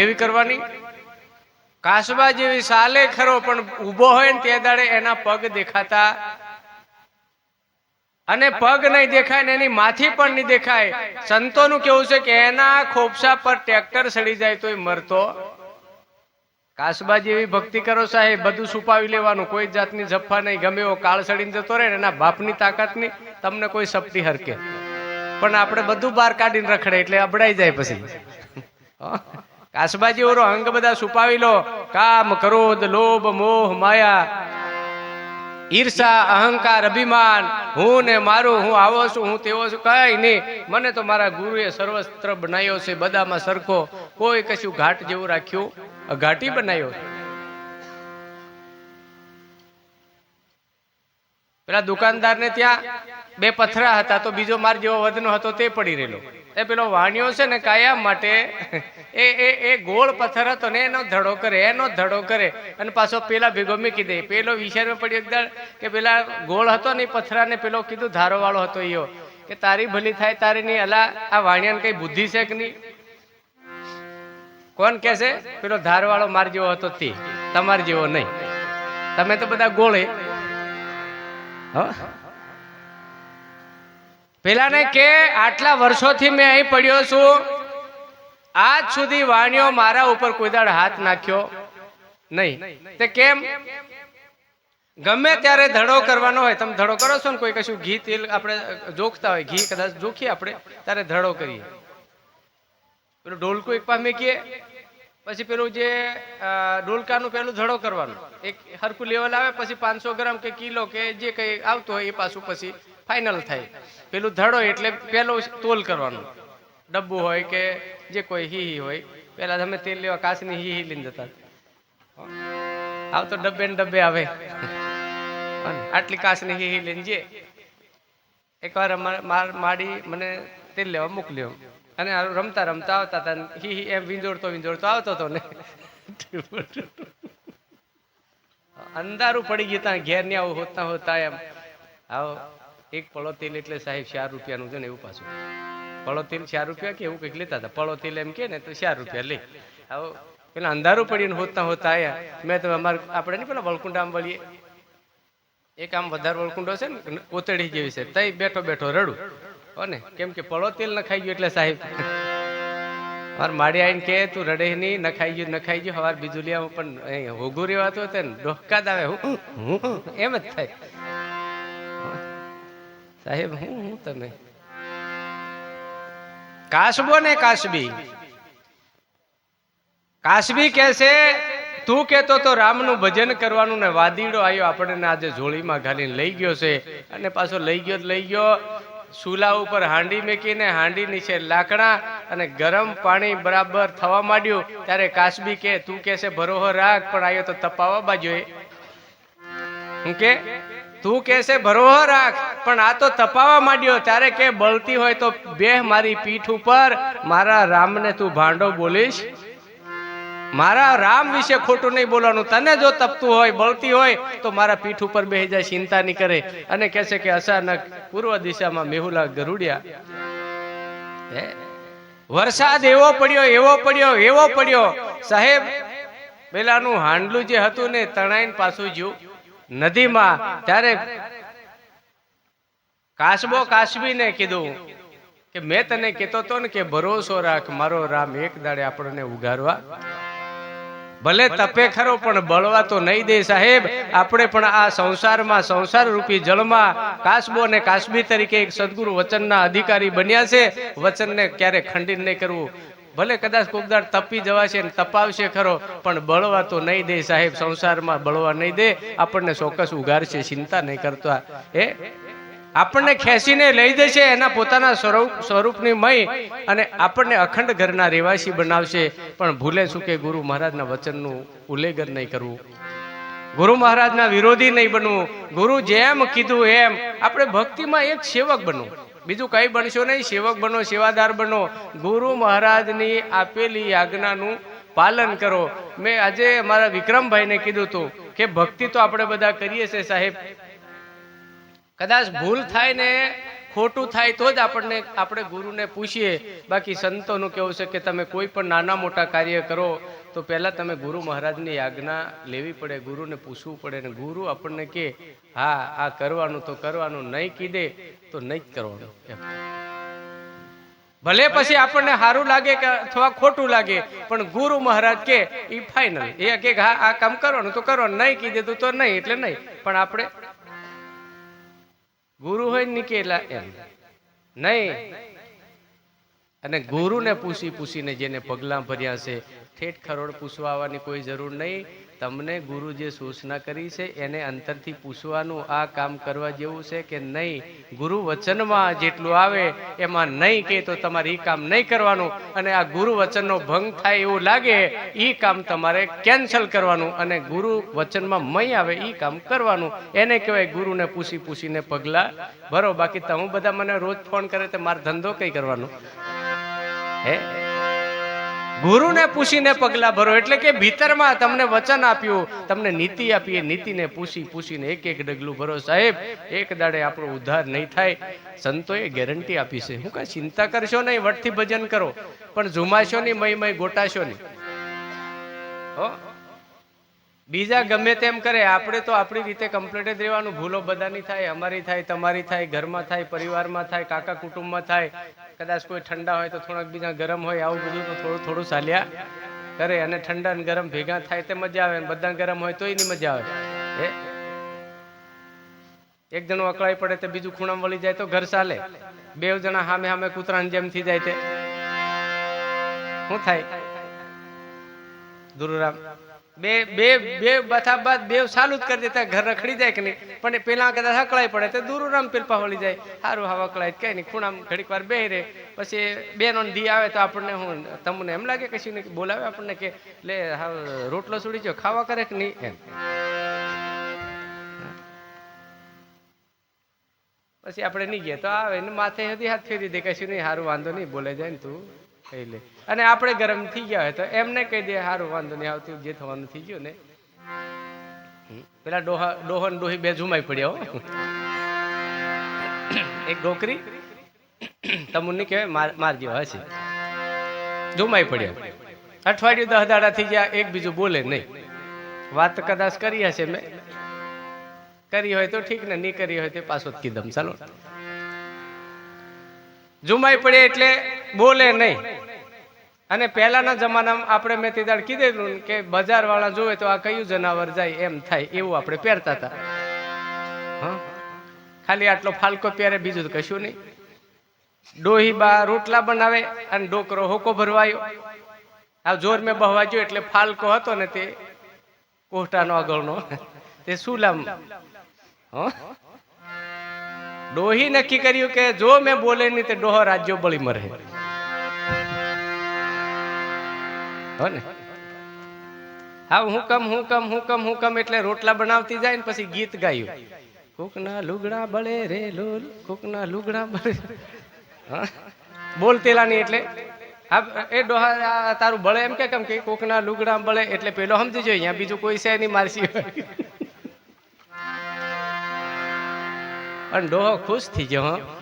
કેવી કરવાની? કાસબા જેવી સાલે ખરો, પણ ઊભો હોય ને તે દાડે એના પગ દેખાતા. અને પગ નહીં દેખાય ને એની માથી પણ નહીં દેખાય. સંતોનું કેવું છે કે એના ખોપસા પર ટ્રેક્ટર સડી જાય તોય મરતો. કાસબા જેવી ભક્તિ કરો સાહેબ, બધું છુપાવી લેવાનું. કોઈ જાતની જફા નહીં, ગમે એવો કાળ સડીને જતો રહે એના બાપની તાકાતની તમને કોઈ સપટી હરકે. પણ આપણે બધું બહાર કાઢીને રખડે એટલે અબડાઈ જાય પછી. કાસબા ઓરો અંગ બધા છુપાવી લો. કામ, ક્રોધ, લોભ, મોહ, માયા. ઈર્ષા, અહંકાર, અભિમાન. હું ને મારું, હું આવો છું, હું તેવો છું. કઈ નહીં. મને તો મારા ગુરુએ સર્વસ્ત્ર બનાવ્યો છે બધામાં સરખો. કોઈ કશું ઘાટ જેવું રાખ્યું? ઘાટી બનાવ્યો પેલા દુકાનદારને ત્યાં બે પથરા હતા, તો બીજો માર જેવો વધનો હતો, તે પડી રહેલો. એ પેલો વાણિયો છે ને કાયા માટે, એ એ એ ગોળ પથ્થર હતો ને એનો ધડો કરે, એનો ધડો કરે. અને પાછો પેલા ભેગો મૂકી દે. પેલો વિચારમાં પડ્યો એકદમ કે પેલા ગોળ હતો ને પથરા પથરાને પેલો કીધું ધારો વાળો હતો ઈયો. કે તારી ભલી થાય, તારી નહીં. અલા, આ વાણિયાને કઈ બુદ્ધિ છે કે નહીં? કોણ કે છે? પેલો ધારવાળો માર જેવો હતો તે, તમાર જેવો નહીં. તમે તો બધા ગોળે. હો? પેલાને કે, આટલા વર્ષોથી મેં અહીં પડ્યો છું. આજ સુધી વાણીઓ મારા ઉપર કોઈ દાડ હાથ નાખ્યો નહીં. તે કેમ? ગમે ત્યારે ધડો કરવાનો હોય, તમે ધડો કરો છો ને કોઈ કશું ઘી, તેલ આપણે જોખતા હોય, ઘી કદાચ જોખીએ આપણે, ત્યારે ધડો કરીએ. પેલું ઢોલકું એક પામે કીએ પછી પેલું જે ડોલકાનું પેલું ધડો કરવાનું. એક હરકું લેવલ આવે, પછી પાંચસો ગ્રામ કે કિલો કે જે કઈ આવતું હોય એ પાછું પછી ફાઇનલ થાય. પેલું ધડો એટલે પેલું તોલ કરવાનું. ડબ્બુ હોય કે જે કોઈ હી હી હોય પેલા તમે તેલ લેવા કાચની હી હી લઈને જતા. આવ તો ડબ્બે ને ડબ્બે આવે. આટલી કાચની હી હી લઈને જે. એકવાર અમારે માર- માડી મને તેલ લેવા મોકલ્યો. અને રમતા રમતા આવતા હતા હી હી એમ વિંજોડતો વિંજોડતો આવતો હતો ને. અંધારું પડી ગયું ત્યાં ઘેર ને આવું હોતા હોતા એમ. આવો એક પળો તેલ એટલે સાહેબ ચાર રૂપિયાનું છે ને એવું પાછું. પળો તેલ ચાર રૂપિયા કે એવું કંઈક લેતા હતા. પળો તેલ એમ કે ને તો ચાર રૂપિયા લે. આવો, પેલા અંધારું પડીને હોતા હોતા આવ્યા મેં તો અમારે, આપણે નહીં પેલા વળકુંડામાં વળીએ એક આમ વધારે વળકુંડો છે ને કોતડી જેવી છે. તઈ બેઠો બેઠો રડું. કોને કેમ કે પળો તેલ નખાઈ ગયું એટલે સાહેબ. મારે માડી આવીને કે, તું રડે નહીં, નખાઈ ખાઈ ગયું, નખાઈ ખાઈ ગયું. હવાર બીજું લઈ પણ હોગું રેવાતું હતું ને ડોહકા હું હું. એમ જ થાય. સાહેબ, હું હું તમે? કાસબો ને કાસબી કાસબી કે છે, તું કેતો તો રામનું ભજન કરવાનું ને વાદીડો આવ્યો આપણને આજે જોળીમાં ઘાલીને લઈ ગયો છે. અને પાછો લઈ ગયો લઈ ગયો. ચૂલા ઉપર હાંડી મેકીને હાંડી નીચે લાકડા અને ગરમ પાણી બરાબર થવા માંડ્યું. ત્યારે કાસબી કે તું કે છે, ભરોહો રાખ પણ આવ્યો તો તપાવા બાજુએ. હું કે તું કે છે, ભરોહો રાખ પણ આ તો તપાવા માંડ્યો. ત્યારે કે બળતી હોય તો બે મારી પીઠ ઉપર. મારા રામને તું ભાંડો બોલીશ? મારા રામ વિશે ખોટું નહીં બોલવાનું. તને જો તપતું હોય, બળતી હોય, તો મારા પીઠ ઉપર બે જાય, ચિંતા નહીં કરે. અને કહે કે અચાનક પૂર્વ દિશામાં મેહુલા ગરુડિયા. હે? વરસાદ એવો પડ્યો એવો પડ્યો એવો પડ્યો. સાહેબ, પેલાનું હાંડલું જે હતું ને તણાઈને પાછું જ્યું. નદીમાં. ત્યારે કાસબો કાશબીને કીધું કે મેં તને કહેતો હતો ને કે ભરોસો રાખ, મારો રામ એક દાડે આપણને ઉગારવા. ભલે તપે ખરો, પણ બળવા તો નહીં દે સાહેબ. આપણે પણ આ સંસારમાં સંસાર રૂપી જળમાં કાસબો અને કાશ્મી તરીકે એક સદગુરુ વચનના અધિકારી બન્યા છે. વચનને ક્યારે ખંડિત નહીં કરવું. ભલે કદાચ કોકદાર તપી જવાશે ને તપાવશે ખરો, પણ બળવા તો નહીં દે સાહેબ. સંસારમાં બળવા નહીં દે. આપણને ચોક્કસ ઉગારશે, ચિંતા નહીં કરતા. હે? આપણને ખેંચીને લઈ જશે એના પોતાના સ્વરૂપ સ્વરૂપની મય અને આપણને અખંડ ઘરના રહેવાસી બનાવશે. પણ ભૂલે શું કે ગુરુ મહારાજના વચનનું ઉલ્લેખન નહીં કરવું. ગુરુ મહારાજના વિરોધી નહીં બનવું. ગુરુ જેમ કીધું એમ આપણે ભક્તિમાં એક સેવક બનવું બીજું કંઈ બનશો નહીં. સેવક બનો સેવાદાર બનો. ગુરુ મહારાજની આપેલી આજ્ઞાનું પાલન કરો. મેં આજે મારા વિક્રમભાઈને કીધું હતું કે ભક્તિ તો આપણે બધા કરીએ છીએ સાહેબ. કદાચ ભૂલ થાય ને ખોટું થાય તો જ આપણને, આપણે ગુરુને પૂછીએ. બાકી સંતોનું કેવું છે કે તમે કોઈ પણ નાના મોટા કાર્ય કરો, તો પહેલાં તમે ગુરુ મહારાજની આજ્ઞા લેવી પડે, ગુરુને પૂછવું પડે ને ગુરુ આપણને કે, હા, આ કરવાનું તો કરવાનું, નહીં કીધે તો નહીં જ કરવાનું. ભલે પછી આપણને સારું લાગે કે અથવા ખોટું લાગે, પણ ગુરુ મહારાજ કે એ ફાઇનલ એ કે, હા, આ કામ કરવાનું તો કરવાનું, નહીં કીધે તો નહીં, એટલે નહીં. પણ આપણે ગુરુ હોય ને નીકળેલા એમ. નહીં. અને ગુરુને પૂછી પૂછીને જેને પગલાં ભર્યા છે, ઠેઠ ખરોડ પૂછવા આવવાની કોઈ જરૂર નહીં. તમને ગુરુ જે સૂચના કરી છે, એને અંતરથી પૂછવાનું આ કામ કરવા જેવું છે કે નહીં? ગુરુ વચનમાં જેટલું આવે, એમાં નહીં કે તો તમારે એ કામ નહીં કરવાનું. અને આ ગુરુ વચનનો ભંગ થાય એવું લાગે એ કામ તમારે કેન્સલ કરવાનું. અને ગુરુ વચનમાં મય આવે એ કામ કરવાનું. એને કહેવાય ગુરુને પૂછી પૂછીને પગલાં ભરો. બાકી તમે બધા મને રોજ ફોન કરે તો મારો ધંધો કઈ કરવાનો? હે? ગુરુને પૂછીને પગલા ભરો. એટલે કે ભીતરમાં તમને વચન આપ્યું, તમને નીતિ આપી, એ નીતિને પૂછી પૂછીને એક એક ડગલું ભરો. સાહેબ, એક દાડે આપણો ઉદ્ધાર નહીં થાય. સંતોએ ગેરંટી આપી છે. હું કાંઈ ચિંતા કરશો નહીં, વટથી ભજન કરો. પણ ઝુમાશો નહીં મય મય ગોટાશો નહીં હો? બીજા ગમે તેમ કરે, આપણે તો આપણી રીતે કમ્પ્લીટ જ રહેવાનું. ભૂલો બધાની થાય, અમારી થાય, તમારી થાય, ઘરમાં થાય, પરિવારમાં થાય, કાકા કુટુંબમાં થાય. કદાચ કોઈ ઠંડા હોય તો થોડાક બીજા ગરમ હોય, આવું બધું તો થોડું થોડું ચાલ્યા કરે. અને ઠંડા ને ગરમ ભેગા થાય તે મજા આવે. અને બધા ગરમ હોય તોય નહીં મજા આવે. હે? એક જણો અકળાઈ પડે તો બીજું ખૂણામાં વળી જાય તો ઘર ચાલે. બે જણા સામે સામે કૂતરાની જેમ થઈ જાય તે. શું થાય? ગુરુરામ બે બે બે બથા બાદ બે સાલું જ કરી દેતા, ઘર રખડી જાય કે નહીં? પણ પેલા કદાચ હકળાઈ પડે, તો દૂર રમ પેલપા વળી જાય. સારું હા હકળાય કઈ નહીં, ખૂણામાં ઘડીક વાર બે રે પછી બેનો દી આવે તો આપણને હું, તમને એમ લાગે કશું નહીં બોલાવે આપણને કે, લે રોટલો સુડી જો ખાવા કરે કે નહીં? એમ. પછી આપણે નહીં ગયા, તો આવે ને માથે હતી હાથ ફેરી દે, કશું નહીં સારું વાંધો નહીં, બોલે જાય ને તું. કહી લે. અને આપણે ગરમ થઈ ગયા હોય તો એમને કહી દે સારું વાંધો નહીં, આવતું જે થવાનું થઈ ગયું ને. પેલા ડોહા ડોહન ડોહી બે ઝુમાઈ પડ્યા હો. એક ડોકરી તમને કહેવાય, માર જેવા હશે. ઝુમાઈ પડ્યા. અઠવાડિયું દહ દાડા થઈ ગયા, એક બીજું બોલે નહીં. વાત કદાચ કરી હશે મેં. કરી હોય તો ઠીક ને, નહીં કરી હોય તો પાછો કીધમ ચાલો. ઝુમાઈ પડે એટલે બોલે નહીં. અને પહેલાના જમાનામાં આપણે મેં તે દાડ કીધેલું કે બજાર વાળા જોવે તો આ કયું જનાવર જાય એમ થાય, એવું આપણે પહેરતા હતા. હા? ખાલી આટલો ફાલકો પહેરે, બીજું તો કશું નહીં. ડોહી બા રોટલા બનાવે અને ડોકરો હોકો ભરવાયો. આ જોર મેં બહવા ગયો એટલે ફાલકો હતો ને તે કોહટાનો આગળનો. તે સુલામ. ડોહી નક્કી કર્યું કે જો મેં બોલે નહીં તે ડોહો રાજ્યો બળી મરે. હો ને? હા હું કમ હું કમ હું કમ હું એટલે રોટલા બનાવતી જાય ને પછી ગીત ગાયું. કોકના લુગડા બળે રે લોલ, કોકના લુગડા બળે બોલતેલાની એટલે. હા એ ડોહા તારું બળે એમ કે કેમ કે કોકના લુગડા બળે એટલે પેલો સમજી જોઈએ અહીંયા બીજું કોઈ છે નહીં મારસી અને ડોહો ખુશ થઈ ગયો, હો.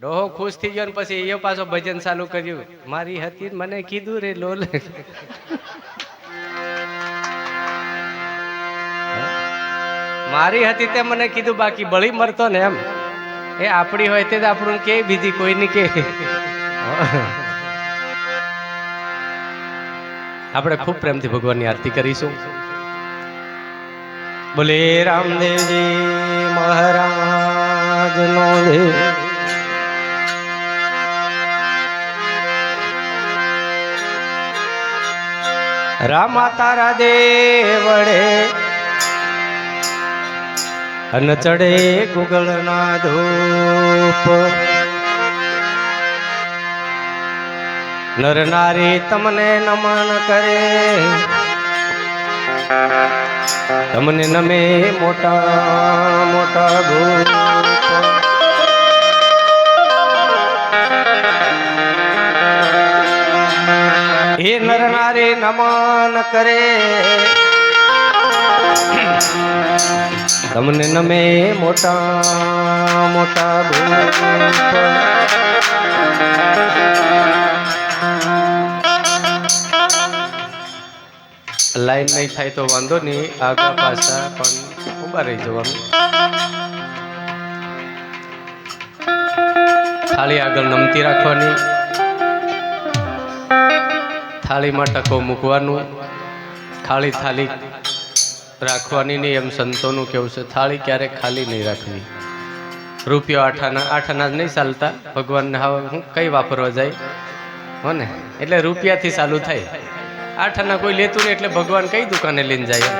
ડોહો ખુશ થઈ ગયો પછી એ પાછો ભજન ચાલુ કર્યું. મારી હતી મને કીધું રે લોલ. મારી હતી તે મને કીધું, બાકી બળી મરતો ને એમ. એ આપણી હોય તે આપણું કે, બીજી કોઈની કે. આપણે ખૂબ પ્રેમથી ભગવાનની આરતી કરીશું. બોલે રામદેવજી મહારાજ નો રામા તારા દેવડે. અન ચડે ગુગળના ધૂપ. નર નારી તમને નમન કરે. તમને નમે મોટા મોટા ભૂપ નર નારી નમન કરે. તમને નમે મોટા મોટા લાઈન નહીં થાય તો વાંધો નહીં આગળ પાછા પણ ઊભા રહી જવાનું. ખાલી આગળ નમતી રાખવાની. થાળીમાં ટકો મૂકવાનું ખાલી થાળી રાખવાની નહીં, એમ સંતોનું કેવું છે. થાળી ક્યારેક ખાલી નહીં રાખવી. રૂપિયો આઠાના આઠાના નહીં ચાલતા. ભગવાનને હવે હું કઈ વાપરવા જાય? હો ને? એટલે રૂપિયાથી ચાલુ થાય. આઠાના કોઈ લેતું નહીં, એટલે ભગવાન કઈ દુકાને લઈને જાય?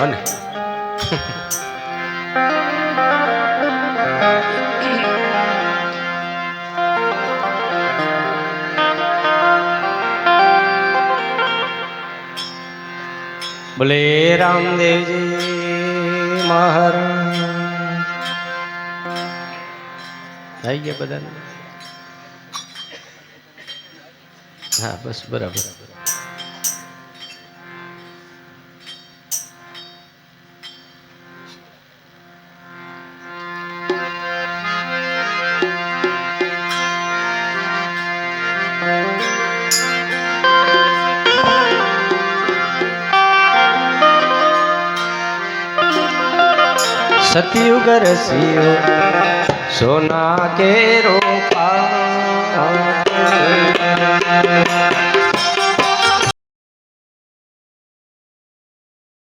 હો ને? બોલે રામદેવજી મહારાજ. થઈ ગયા બધાને? હા બસ બરાબર. સતયુગ રસિયો સોના કે રોપા?